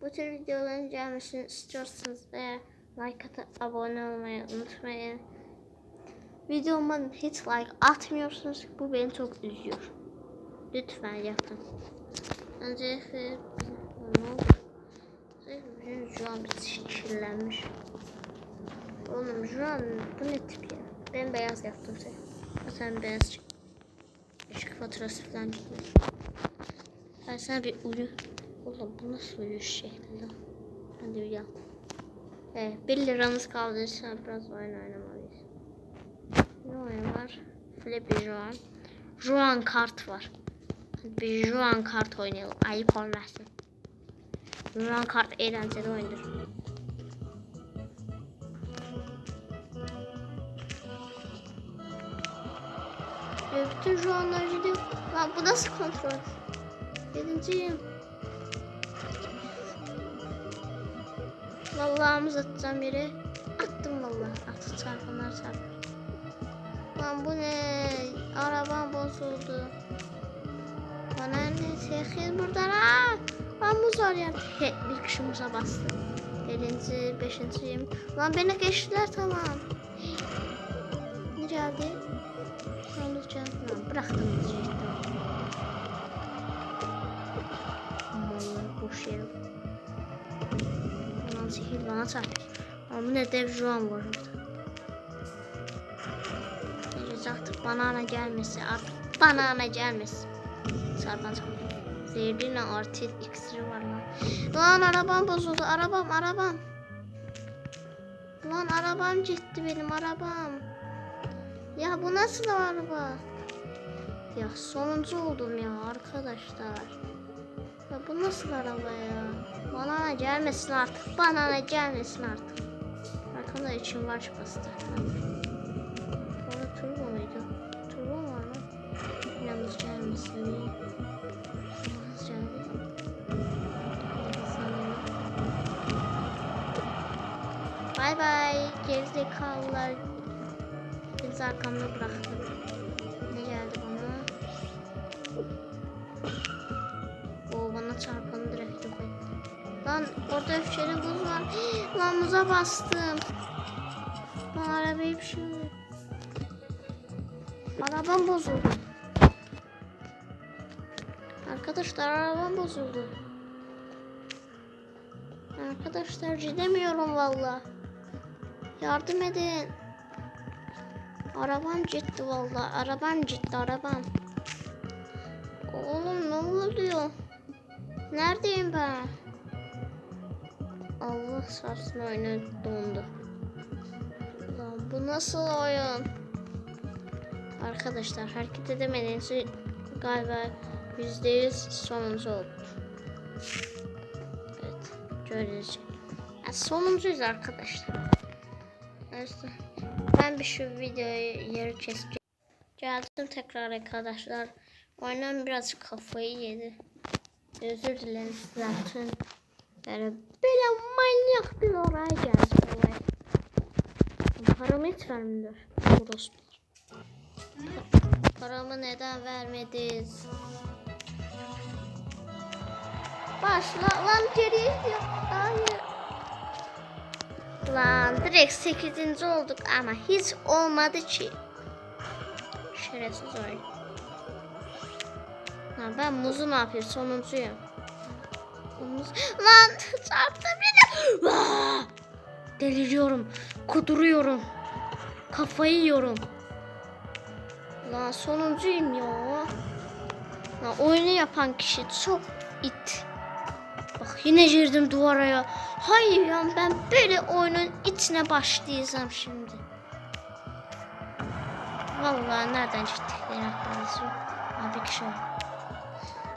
Bu tür videoların gelmesini istiyorsanız veya like atıp abone olmayı unutmayın. Videoma hiç like atmıyorsunuz. Bu beni çok üzüyor. Lütfen yapın. Öncelikle? Bizim şu an bir kirlenmiş. Oğlum şu an bu ne tip ya? Ben beyaz yaptım seni. Sen beyaz çık. Işık faturası falan çıkmış. Ben bir uyu. Oğlum bu nasıl uyuş şekli lan? Hadi uyan. Evet, 1 liramız kaldıysa biraz oyun oynamalıyız. Ne oyun var? Flippy Juan. Juan kart var. Hadi bir Juan kart oynayalım. Ayıp olmasın. Juan kart eğlenceli oyundur. Bütün Juanlar gidiyor. Lan bu nasıl kontrol? Birinciyim. Vallahi atacağım yere. Attım vallahi. Attı çarpanlar çarpar. Lan bu ne? Arabam bozuldu. Bana ne? Sekiz burada lan. Ben muz arıyorum. He, bir kişi muza bastı. Birinci, beşinciyim. Lan beni geçtiler tamam. Ne geldi? Olacak? Lan bıraktım muzu. Bana çarptı. Ama ne dev juan var orada. Neyse artık banana gelmesi artık banana gelmesi. Sarpan sarpan. Zehirliyle artı iksiri var lan. Lan arabam bozuldu. Arabam arabam. Lan arabam gitti benim arabam. Ya bu nasıl araba? Ya sonuncu oldum ya arkadaşlar. Ya bu nasıl araba ya? Bana gelmesin artık. Bana gelmesin artık. Arkamda için var bastı. Orada turbo muydu? Turbo mu var lan? Yalnız gelmesin diye. Bay bay gerizekalılar. Bizi arkamda bıraktım. Lan orada öfkeli buz var. Lan bastım. Lan arabayı bir şey. Arabam bozuldu. Arkadaşlar arabam bozuldu. Arkadaşlar gidemiyorum valla. Yardım edin. Arabam gitti valla. Arabam gitti arabam. Oğlum ne oluyor? Neredeyim ben? Allah sarsın oyunu dondu. Lan bu nasıl oyun? Arkadaşlar hareket edemediğiniz galiba yüzde yüz sonuncu oldu. Evet gördüğünüz gibi. Yani sonuncuyuz arkadaşlar. Ben bir şu videoyu yeri keseceğim. Geldim tekrar arkadaşlar. Oyundan biraz kafayı yedi. Özür dilerim. Yani böyle manyak bir oraya geldi olay. Paramı vermiyor. Orospular. Paramı neden vermediniz? Başla lan geriye gidiyor. Hayır. Lan direkt 8. olduk ama hiç olmadı ki. Şerefsiz oyun. Ha, ben muzu ne yapıyor? Sonuncuyum. Muz... Lan çarptı beni. Deliriyorum. Kuduruyorum. Kafayı yiyorum. Lan sonuncuyum ya. Lan oyunu yapan kişi çok it. Bak yine girdim duvara ya. Hayır ya ben böyle oyunun içine başlayacağım şimdi. Vallahi nereden benim aklımda Ha bir kişi var.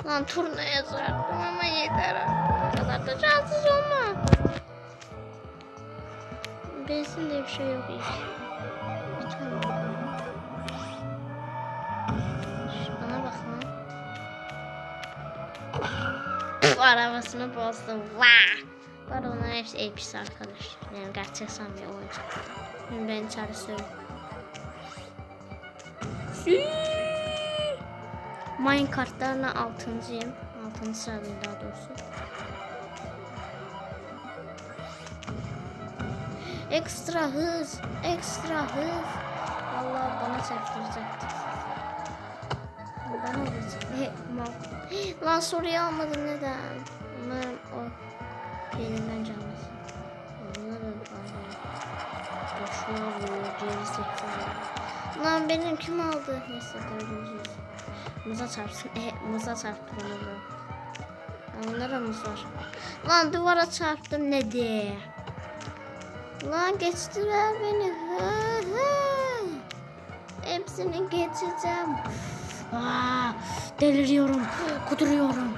Lan turnaya çarptım ama yeter. O kadar da şanssız olma. Benzin diye bir şey yok hiç. Bana bak lan. Bu arabasını bozdum. Vaa! Bu arada onların hepsi elbise arkadaş. Yani gerçek sanmıyor oyun. Şimdi ben çalışıyorum. Minecart'larla altıncıyım. Altıncı sıradayım daha doğrusu. Ekstra hız. Ekstra hız. Vallahi bana çarptıracaktı. Bana mal. Lan soruyu almadın neden? Umarım o peyninden canlısı. Onlar da. Boşuna vuruyor. Geri zekalı. Lan benim kim aldı? Neyse dördüncüyüz. Muza çarpsın. E, muza çarptı bana da. Onlara muz var. Lan duvara çarptım ne diye. Lan geçtiler beni. Hı hı. Hepsini geçeceğim. Aa, deliriyorum. Kuduruyorum.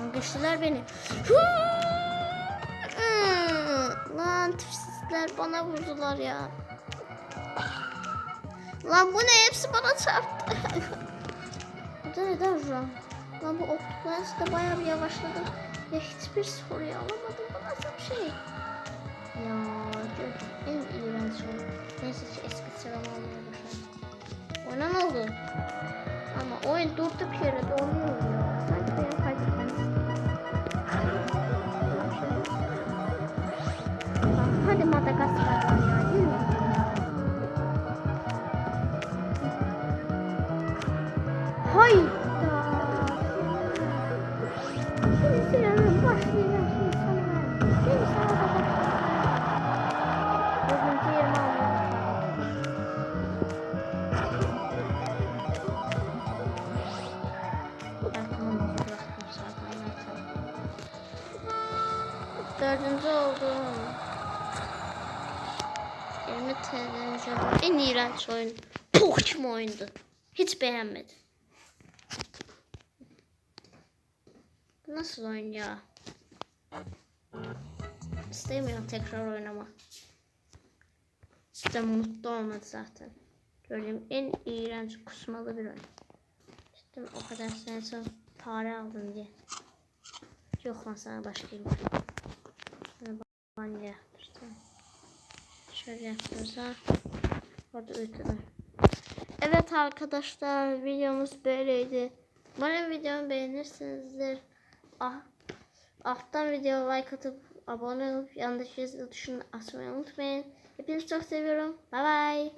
Lan geçtiler beni. Hı. Hı. Lan tipsizler bana vurdular ya. Lan bu ne? Hepsi bana çarptı. neden şu an? Lan bu Octopus da bayağı bir yavaşladı. Ya hiçbir soruyu alamadım. Bu nasıl bir şey? Ya çok en iğrenç şey. Neyse ki eski sıramı almaya başladım. Oyuna ne oldu? Ama oyun durduk yere donuyor Dördüncü oldum. 20 TL'nce en iğrenç oyun. Pokemon oyundu. Hiç beğenmedim. Nasıl oyun ya? İstemiyorum tekrar oynamak. İşte mutlu olmadı zaten. Gördüğüm en iğrenç kusmalı bir oyun. İşte o kadar sene sonra para aldın diye. Yok lan sana başlayayım. Şöyle banyo yaptırdım. Şöyle yaptırsa. Orada uyuttum. Evet arkadaşlar videomuz böyleydi. Umarım videomu beğenirsinizdir. Ah, alttan video like atıp abone olup yanındaki zil tuşunu açmayı unutmayın. Hepinizi çok seviyorum. Bye bye.